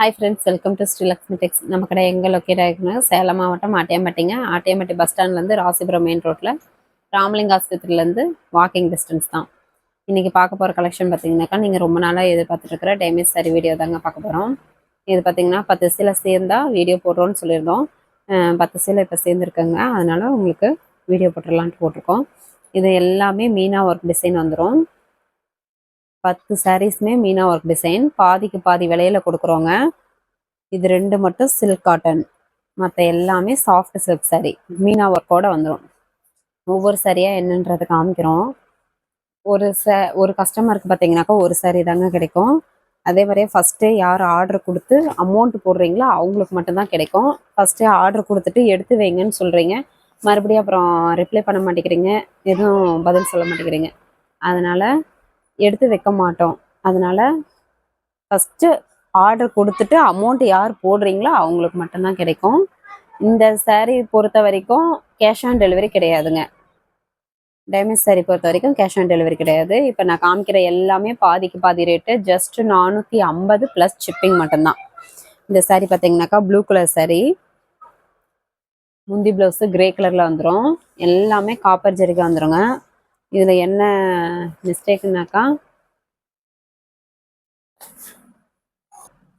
Hi friends welcome to Srilakshmi tex நம்ம கடை எங்கே லொக்கேட் ஆகிருக்குன்னா சேலம் மாவட்டம் ஆட்டியம்பட்டிங்க. ஆட்டியம்பட்டி பஸ் ஸ்டாண்ட்லேருந்து ராசிபுரம் மெயின் ரோட்டில் ராமலிங்க ஆஸ்பத்திரியிலேருந்து வாக்கிங் டிஸ்டன்ஸ் தான். இன்றைக்கி பார்க்க போகிற கலெக்ஷன் பார்த்தீங்கன்னாக்கா நீங்கள் ரொம்ப நாளாக எதிர்பார்த்துட்ருக்கிற டேமேஜ் சாரி வீடியோ தாங்க பார்க்க போகிறோம் இது பார்த்தீங்கன்னா பத்து சீலை சேர்ந்தா வீடியோ போடுறோன்னு சொல்லியிருந்தோம். பத்து சீலை இப்போ சேர்ந்துருக்கங்க. அதனால் உங்களுக்கு வீடியோ போட்டுடலான்ட்டு போட்டிருக்கோம். இது எல்லாமே மீனா ஒர்க் டிசைன் வந்துடும் பத்து சாரீஸுமே மீனா ஒர்க் டிசைன் பாதிக்கு பாதி விலையில கொடுக்குறோங்க. இது ரெண்டு மட்டும் சில்க் காட்டன் மற்ற எல்லாமே சாஃப்ட் சில்க் saree. மீனா ஒர்க்கோட வந்துடும் ஒவ்வொரு சாரியாக என்னன்றது காமிக்கிறோம். ஒரு ச ஒரு கஸ்டமருக்கு பார்த்தீங்கன்னாக்கா ஒரு saree தாங்க கிடைக்கும். அதே மாதிரியே ஃபஸ்ட்டே யார் ஆர்டர் கொடுத்து அமௌண்ட் போடுறீங்களோ அவங்களுக்கு மட்டும்தான் கிடைக்கும். ஃபஸ்ட்டே ஆர்டர் கொடுத்துட்டு எடுத்து வைங்கன்னு சொல்கிறீங்க மறுபடியும் அப்புறம் ரிப்ளை பண்ண மாட்டேங்கிறீங்க. எதுவும் பதில் சொல்ல மாட்டேங்கிறீங்க. அதனால் எடுத்து வைக்க மாட்டோம். அதனால ஃபஸ்ட்டு ஆர்டர் கொடுத்துட்டு அமௌண்ட் யார் போடுறீங்களோ அவங்களுக்கு மட்டும்தான் கிடைக்கும். இந்த saree பொறுத்த வரைக்கும் கேஷ் ஆன் டெலிவரி கிடையாதுங்க. டேமேஜ் saree பொறுத்த வரைக்கும் கேஷ் ஆன் டெலிவரி கிடையாது. இப்போ நான் காமிக்கிற எல்லாமே பாதிக்கு பாதி ரேட்டு ஜஸ்ட் நானூற்றி ஐம்பது ப்ளஸ் ஷிப்பிங் மட்டும்தான். இந்த சாரீ பார்த்தீங்கன்னாக்கா ப்ளூ கலர் சாரீ முந்தி ப்ளவுஸு கிரே கலரில் வந்துடும் எல்லாமே காப்பர் ஜரிகை வந்துடுங்க இதில் என்ன மிஸ்டேக்குனாக்கா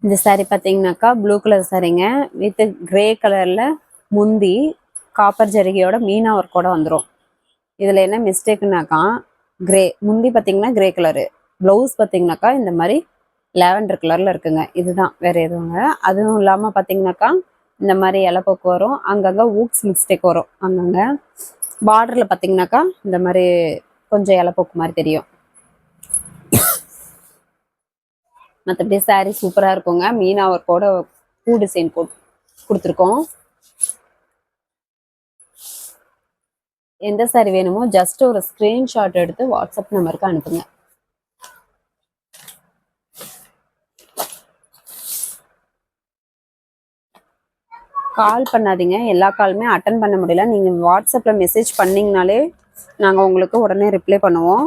இந்த saree பார்த்தீங்கன்னாக்கா ப்ளூ கலர் சாரீங்க வித் கிரே கலரில் முந்தி காப்பர் ஜரிகையோட மீனா ஒர்க்கோட வந்துடும் இதில் என்ன மிஸ்டேக்குனாக்கா கிரே முந்தி பார்த்தீங்கன்னா கிரே கலரு ப்ளவுஸ் பார்த்தீங்கன்னாக்கா இந்த மாதிரி லேவண்டர் கலரில் இருக்குங்க. இதுதான் வேற எதுவுங்க. அதுவும் இல்லாமல் பார்த்தீங்கன்னாக்கா இந்த மாதிரி இலப்போக்கு வரும். அங்கங்கே ஊக்ஸ் மிஸ்டேக் வரும். அங்கங்கே பார்டரில் பார்த்தீங்கன்னாக்கா இந்த மாதிரி கொஞ்சம் இலப்போக்கு மாதிரி தெரியும். மற்றபடி saree சூப்பராக இருக்குங்க. மீனா ஒர்க்கோட பூ டிசைன் போட் கொடுத்துருக்கோம். எந்த சாரி வேணுமோ ஜஸ்ட் ஒரு ஸ்க்ரீன்ஷாட் எடுத்து வாட்ஸ்அப் நம்பருக்கு அனுப்புங்க. கால் பண்ணாதீங்க. எல்லா காலுமே அட்டன் பண்ண முடியல. நீங்கள் வாட்ஸ்அப்பில் மெசேஜ் பண்ணிங்கனாலே நாங்கள் உங்களுக்கு உடனே ரிப்ளை பண்ணுவோம்.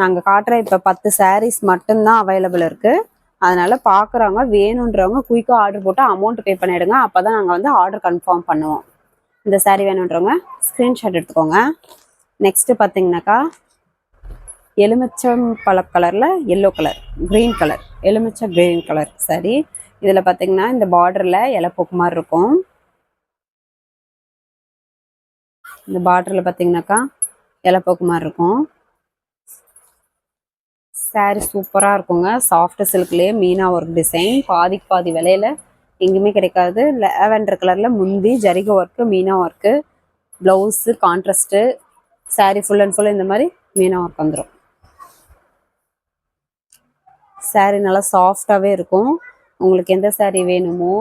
நாங்கள் காட்டுற இப்போ பத்து சாரீஸ் மட்டும்தான் அவைலபிள் இருக்குது அதனால் பார்க்குறவங்க வேணுன்றவங்க குயிக்காக ஆர்டர் போட்டு அமௌண்ட் பே பண்ணிவிடுங்க அப்போ தான் நாங்கள் வந்து ஆர்டர் கன்ஃபார்ம் பண்ணுவோம். இந்த சாரீ வேணுன்றவங்க ஸ்க்ரீன்ஷாட் எடுத்துக்கோங்க. நெக்ஸ்ட்டு பார்த்தீங்கன்னாக்கா எலுமிச்சம் பழ கலரில் எல்லோ கலர் க்ரீன் கலர் எலுமிச்சம் க்ரீன் கலர் சாரி இதில் பார்த்தீங்கன்னா இந்த பார்டரில் இலப்போக்கு மாதிரி இருக்கும். இந்த பார்டரில் பார்த்தீங்கன்னாக்கா இலப்போக்கு மாதிரி இருக்கும். சாரீ சூப்பராக இருக்குங்க. சாஃப்ட் சில்க்லேயே மீனா ஒர்க் டிசைன் பாதிக்கு பாதி விலையில எங்கேயுமே கிடைக்காது. லேவெண்டர் கலரில் முந்தி ஜரிக work meena work blouse contrast sari full and full இந்த மாதிரி மீனா ஒர்க் வந்துடும் saree நல்லா சாஃப்டாகவே இருக்கும். உங்களுக்கு எந்த சாரீ வேணுமோ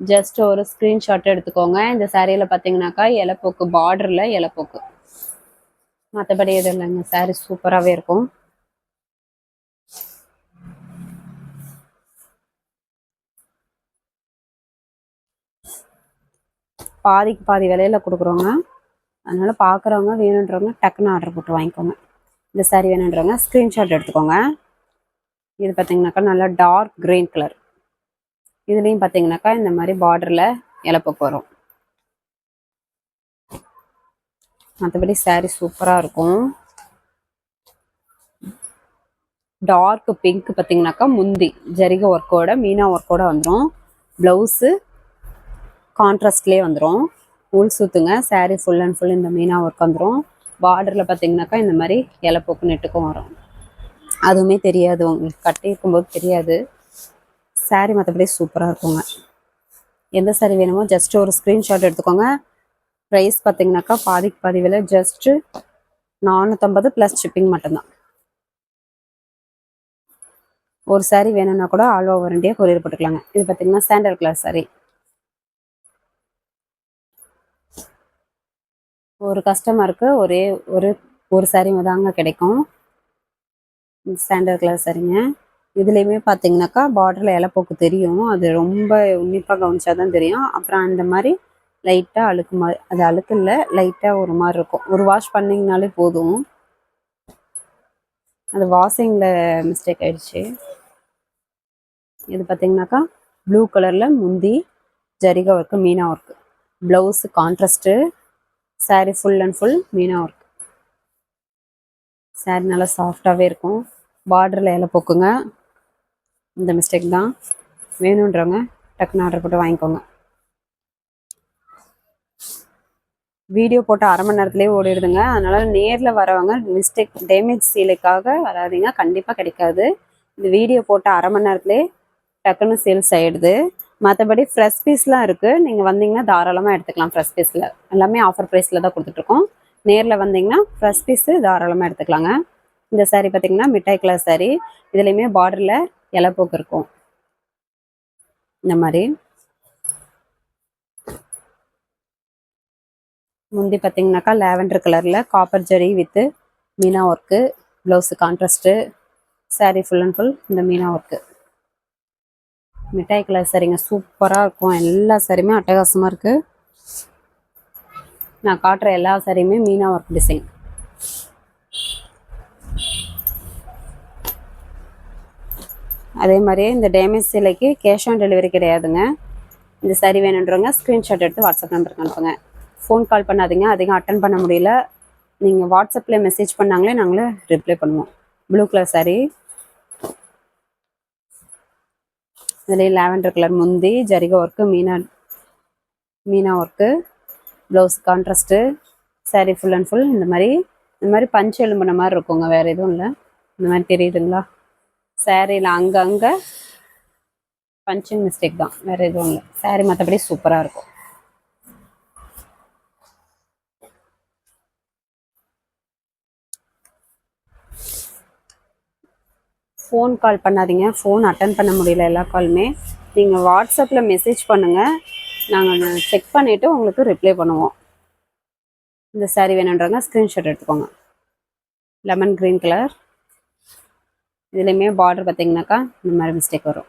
ஜஸ்ட் ஒரு ஸ்க்ரீன்ஷாட் எடுத்துக்கோங்க. இந்த சாரியில் பார்த்தீங்கன்னாக்கா இலப்போக்கு பார்டரில் இலப்போக்கு. மற்றபடி எதுவும் இல்லைங்க. சாரி சூப்பராகவே இருக்கும். பாதிக்கு பாதி விலையில கொடுக்குறோங்க. அதனால பார்க்குறவங்க வேணுன்றவங்க டக்குன்னு ஆர்டர் போட்டு வாங்கிக்கோங்க. இந்த சாரி வேணுன்றவங்க ஸ்க்ரீன்ஷாட் எடுத்துக்கோங்க. இது பார்த்தீங்கன்னாக்கா நல்லா டார்க் கிரீன் கலர் இதுலேயும் பார்த்தீங்கன்னாக்கா இந்த மாதிரி பார்டரில் இலப்போக்கு வரும் மற்றபடி சாரீ சூப்பராக இருக்கும். டார்க் பிங்க் பார்த்தீங்கன்னாக்கா முந்தி ஜரிக ஒர்க்கோட மீனா ஒர்க்கோட வந்துடும் ப்ளவுஸு கான்ட்ராஸ்ட்லேயே வந்துடும் உள் சுத்துங்க சாரீ ஃபுல் அண்ட் ஃபுல் இந்த மீனா ஒர்க் வந்துடும் பார்டரில் பார்த்தீங்கன்னாக்கா இந்த மாதிரி இலப்போக்கு நெட்டுக்கும் வரும். அதுவுமே தெரியாது உங்களுக்கு கட்டி இருக்கும்போது தெரியாது. சாரீ மற்றபடி சூப்பராக இருக்குங்க. எந்த சாரீ வேணுமோ ஜஸ்ட் ஒரு ஸ்க்ரீன்ஷாட் எடுத்துக்கோங்க. ப்ரைஸ் பார்த்தீங்கன்னாக்கா பாதிக்கு பாதி விலை ஜஸ்ட்டு நானூற்றம்பது ப்ளஸ் ஷிப்பிங் மட்டும்தான். ஒரு சாரீ வேணும்னா கூட ஆல் ஓவர் இண்டியா கொரியர் போட்டுக்கலாங்க. இது பார்த்தீங்கன்னா சாண்டல் கலர் சாரீ ஒரு கஸ்டமருக்கு ஒரே ஒரு ஒரு சாரீ தாங்க கிடைக்கும். சாண்டல் கலர் சரிங்க இதுலேயுமே பார்த்தீங்கன்னாக்கா பார்டரில் இலப்போக்கு தெரியும். அது ரொம்ப உன்னிப்பாக கவனிச்சா தான் தெரியும். அப்புறம் அந்த மாதிரி லைட்டாக அழுக்கு மாதிரி அது அழுக்கு இல்லை லைட்டாக ஒரு மாதிரி இருக்கும். ஒரு வாஷ் பண்ணிங்கனாலே போதும். அது வாஷிங்கில் மிஸ்டேக் ஆயிடுச்சு. இது பார்த்தீங்கன்னாக்கா ப்ளூ கலரில் முந்தி ஜரிகா work meena work blouse contrast sari full and full meena work saree நல்லா சாஃப்டாகவே இருக்கும். பார்டரில் இலை போக்குங்க இந்த மிஸ்டேக் தான் வேணுன்றவங்க டக்குன்னு ஆர்டர் போட்டு வாங்கிக்கோங்க. வீடியோ போட்டு அரை மணி நேரத்துலேயே ஓடிடுதுங்க. அதனால் நேரில் வரவங்க மிஸ்டேக் டேமேஜ் சீலுக்காக வராதீங்க. கண்டிப்பாக கிடைக்காது. இந்த வீடியோ போட்டு அரை மணி நேரத்துலேயே டக்குன்னு சேல்ஸ் ஆகிடுது மற்றபடி ஃப்ரெஷ் பீஸ்லாம் இருக்குது நீங்கள் வந்தீங்கன்னா தாராளமாக எடுத்துக்கலாம் ஃப்ரெஷ் பீஸில் எல்லாமே ஆஃபர் ப்ரைஸில் தான் கொடுத்துட்ருக்கோம். நேரில் வந்தீங்கன்னா ஃப்ரெஷ் பீஸு தாராளமாக எடுத்துக்கலாங்க. இந்த சாரீ பார்த்தீங்கன்னா மிட்டாய் கலர் சாரீ இதுலேயுமே பார்டரில் இலைப்போக்கு இருக்கும். இந்த மாதிரி. முந்தி பார்த்தீங்கன்னாக்கா லேவண்டர் கலரில் copper zari with meena work blouse contrast sari full and full இந்த மீனா ஒர்க்கு மிட்டாய் கலர் சரிங்க சூப்பராக இருக்கும். எல்லா சாரியுமே அட்டகாசமாக இருக்குது நான் காட்டுற எல்லா சாரியுமே மீனா ஒர்க் டிசைன் அதே மாதிரியே இந்த டேமேஜ் சிலைக்கு கேஷ் ஆன் டெலிவரி கிடையாதுங்க. இந்த சரி வேணுன்றவங்க ஸ்க்ரீன்ஷாட் எடுத்து வாட்ஸ்அப் நம்பருக்கு அனுப்புங்க. ஃபோன் கால் பண்ணாதீங்க அதிகம் அட்டன் பண்ண முடியல. நீங்கள் வாட்ஸ்அப்பில் மெசேஜ் பண்ணாங்களே நாங்களே ரிப்ளை பண்ணுவோம். Blue colour saree. இதுலேயே லாவெண்டர் கலர் முந்தி ஜரிகா work meena meena work blouse contrast saree full and full இந்த மாதிரி இந்த மாதிரி பஞ்சு எலும்புன மாதிரி இருக்குங்க வேறு எதுவும் இல்லை. இந்த மாதிரி தெரியுதுங்களா? சேரீல அங்கங்கே பஞ்சிங் மிஸ்டேக் தான். வேறு எதுவும் இல்லை. Saree மற்றபடி சூப்பராக இருக்கும். ஃபோன் கால் பண்ணாதீங்க. ஃபோன் அட்டன் பண்ண முடியல எல்லா காலுமே நீங்கள் வாட்ஸ்அப்பில் மெசேஜ் பண்ணுங்கள் நாங்கள் செக் பண்ணிவிட்டு உங்களுக்கு ரிப்ளை பண்ணுவோம். இந்த saree வேணுன்றவங்க ஸ்க்ரீன்ஷாட் எடுத்துக்கோங்க. லெமன் க்ரீன் கலர் இதுலேயுமே பார்டர் பார்த்தீங்கன்னாக்கா இந்த மாதிரி மிஸ்டேக் வரும்.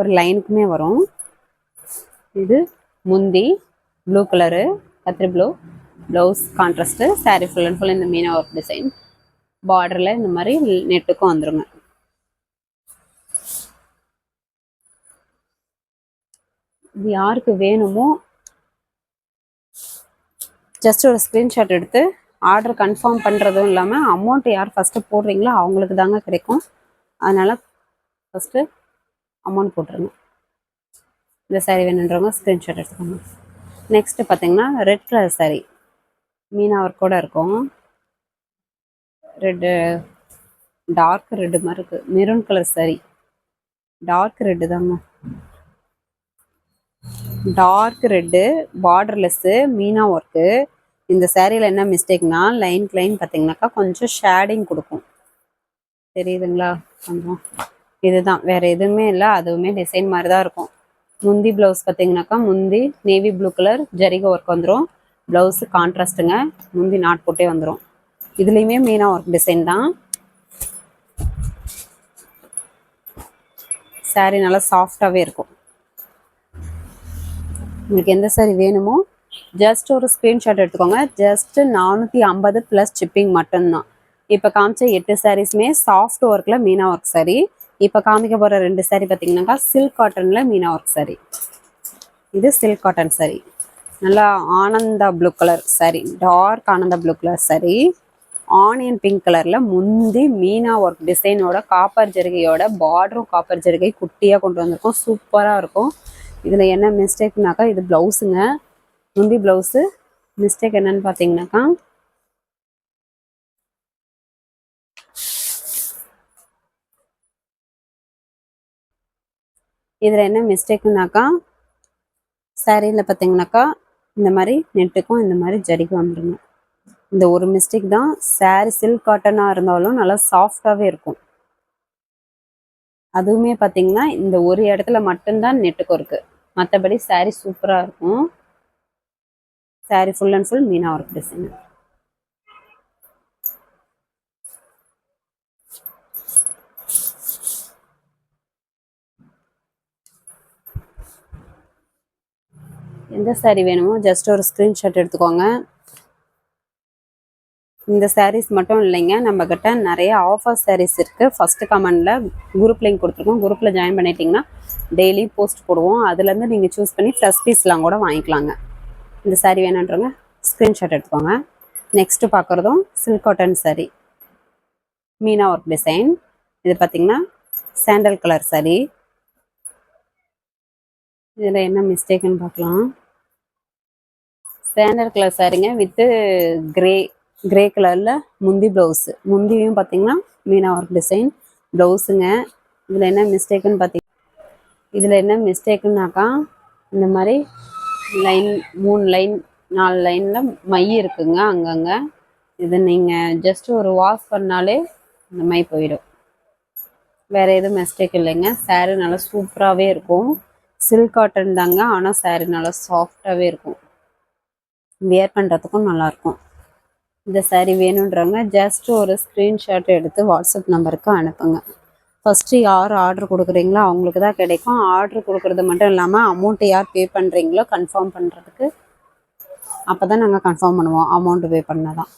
ஒரு லைனுக்குமே வரும். இது முந்தி ப்ளூ கலரு கத்திரி blue blouse contrast sari full and full இந்த மீனா ஒர்க் டிசைன் பார்டரில் இந்த மாதிரி நெட்டுக்கும் வந்துருங்க. இது யாருக்கு வேணுமோ ஜஸ்ட் ஒரு ஸ்க்ரீன்ஷாட் எடுத்து ஆர்டர் கன்ஃபார்ம் பண்ணுறதும் இல்லாமல் அமௌண்ட் யார் ஃபஸ்ட்டு போடுறீங்களோ அவங்களுக்கு தாங்க கிடைக்கும். அதனால் ஃபஸ்ட்டு அமௌண்ட் போட்டுருங்க. இந்த சாரீ வேணுன்றவங்க ஸ்க்ரீன்ஷாட் எடுத்துக்கோங்க. நெக்ஸ்ட்டு பார்த்தீங்கன்னா ரெட் கலர் சாரீ மீனா ஒர்க்கோட இருக்கும். ரெட்டு டார்க் ரெட்டு மாதிரி இருக்குது maroon colour saree. Dark red தாங்க. Dark red borderless meena work இந்த சேரீல என்ன மிஸ்டேக்னா லைன் லைன் பார்த்தீங்கன்னாக்கா கொஞ்சம் ஷேடிங் கொடுக்கும். தெரியுதுங்களா? கொஞ்சம் இதுதான். வேற எதுவுமே இல்லை. அதுவுமே டிசைன் மாதிரி தான் இருக்கும். முந்தி ப்ளவுஸ் பார்த்தீங்கன்னாக்கா முந்தி நேவி ப்ளூ கலர் ஜரிகை ஒர்க் வந்துடும் ப்ளவுஸு கான்ட்ராஸ்ட்டுங்க முந்தி நாட் போட்டே வந்துடும் இதுலேயுமே மெயினாக ஒர்க் டிசைன் தான். சாரீ நல்லா சாஃப்டாகவே இருக்கும். உங்களுக்கு எந்த சாரீ வேணுமோ ஜஸ்ட் ஒரு ஸ்க்ரீன்ஷாட் எடுத்துக்கோங்க. ஜஸ்ட் நானூற்றி ஐம்பது ப்ளஸ் ஷிப்பிங் மட்டும்தான். இப்போ காமிச்ச எட்டு சாரீஸுமே சாஃப்ட் ஒர்க்கில் மீனா ஒர்க் saree. இப்போ காமிக்க போகிற ரெண்டு saree பார்த்தீங்கன்னாக்கா சில்க் காட்டனில் மீனா ஒர்க் saree. இது சில்க் காட்டன் saree. நல்லா Ananda blue colour sari dark Ananda blue colour saree. Onion pink கலரில் முந்தி மீனா ஒர்க் டிசைனோட காப்பர் ஜெருகையோட பார்டரும் காப்பர் ஜெருகை குட்டியாக கொண்டு வந்திருக்கோம். சூப்பராக இருக்கும். இதில் என்ன மிஸ்டேக்னாக்கா இது ப்ளவுஸுங்க முந்தி ப்ளவுஸு மிஸ்டேக் என்னன்னு பார்த்தீங்கன்னாக்கா இதில் என்ன மிஸ்டேக்குனாக்கா சாரியில் பார்த்தீங்கன்னாக்கா இந்த மாதிரி நெட்டுக்கும் இந்த மாதிரி ஜரிக்கும் வந்துருங்க. இந்த ஒரு மிஸ்டேக் தான் சாரி சில்க் காட்டனாக இருந்தாலும் நல்லா சாஃப்டாகவே இருக்கும். அதுவுமே பார்த்தீங்கன்னா இந்த ஒரு இடத்துல மட்டும்தான் நெட்டுக்கும் இருக்கு. மற்றபடி சாரி சூப்பராக இருக்கும். Sari full and full meena work design எந்த சாரி வேணுமோ ஜஸ்ட் ஒரு ஸ்க்ரீன்ஷாட் எடுத்துக்கோங்க. இந்த சாரீஸ் மட்டும் இல்லைங்க நம்ம கிட்ட நிறைய ஆஃபர் சாரீஸ் இருக்குது ஃபஸ்ட்டு கமெண்டில் குரூப் லிங்க் கொடுத்துருக்கோம். குரூப்பில் ஜாயின் பண்ணிட்டீங்கன்னா டெய்லி போஸ்ட் போடுவோம். அதுலேருந்து நீங்கள் சூஸ் பண்ணி ஃப்ரெஷ் பீஸ்லாம் கூட வாங்கிக்கலாங்க. இந்த சாரீ வேணுன்றவங்க ஸ்க்ரீன்ஷாட் எடுத்துக்கோங்க. நெக்ஸ்ட்டு பார்க்குறதும் silk cotton sari meena work design இது பார்த்தீங்கன்னா சாண்டல் கலர் சாரீ இதில் என்ன மிஸ்டேக்குன்னு பார்க்கலாம். சாண்டல் கலர் சாரிங்க வித்து கிரே கிரே கலரில் முந்தி ப்ளவுஸு முந்தியும் பார்த்தீங்கன்னா மீனா ஒர்க் டிசைன் ப்ளவுஸுங்க இதில் என்ன மிஸ்டேக்குன்னு பார்த்தீங்க இதில் என்ன மிஸ்டேக்குன்னாக்கா இந்த மாதிரி லைன் மூணு லைன் நாலு லைனில் மை இருக்குங்க அங்கங்கே. இது நீங்கள் ஜஸ்ட் ஒரு வாஷ் பண்ணாலே இந்த மை போயிடும். வேறு எதுவும் மிஸ்டேக் இல்லைங்க. சாரீ நல்லா சூப்பராகவே இருக்கும். சில்க் காட்டன் தாங்க ஆனால் சாரீ நல்லா சாஃப்டாகவே இருக்கும். வியர் பண்ணுறதுக்கும் நல்லாயிருக்கும் இந்த சாரீ வேணுன்றவங்க ஜஸ்ட் ஒரு ஸ்க்ரீன்ஷாட் எடுத்து வாட்ஸ்அப் நம்பருக்கு அனுப்புங்க. ஃபஸ்ட்டு யார் ஆர்டர் கொடுக்குறீங்களோ அவங்களுக்கு தான் கிடைக்கும். ஆர்டர் கொடுக்குறது மட்டும் இல்லாமல் அமௌண்ட்டு யார் பே பண்ணுறீங்களோ கன்ஃபார்ம் பண்ணுறதுக்கு அப்போ தான் நாங்கள் கன்ஃபார்ம் பண்ணுவோம். அமௌண்ட்டு பே பண்ணதான். தான்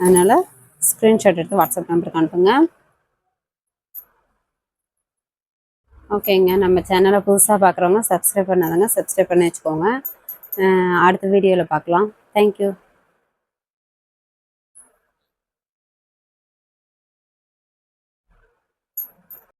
அதனால் ஸ்க்ரீன்ஷாட் எடுத்து வாட்ஸ்அப் நம்பருக்கு அனுப்புங்க. ஓகேங்க நம்ம சேனலை புதுசாக பார்க்குறவங்க சப்ஸ்கிரைப் பண்ணாதங்க. சப்ஸ்கிரைப் பண்ணி வச்சுக்கோங்க. அடுத்த வீடியோவில் பார்க்கலாம் தேங்க்யூ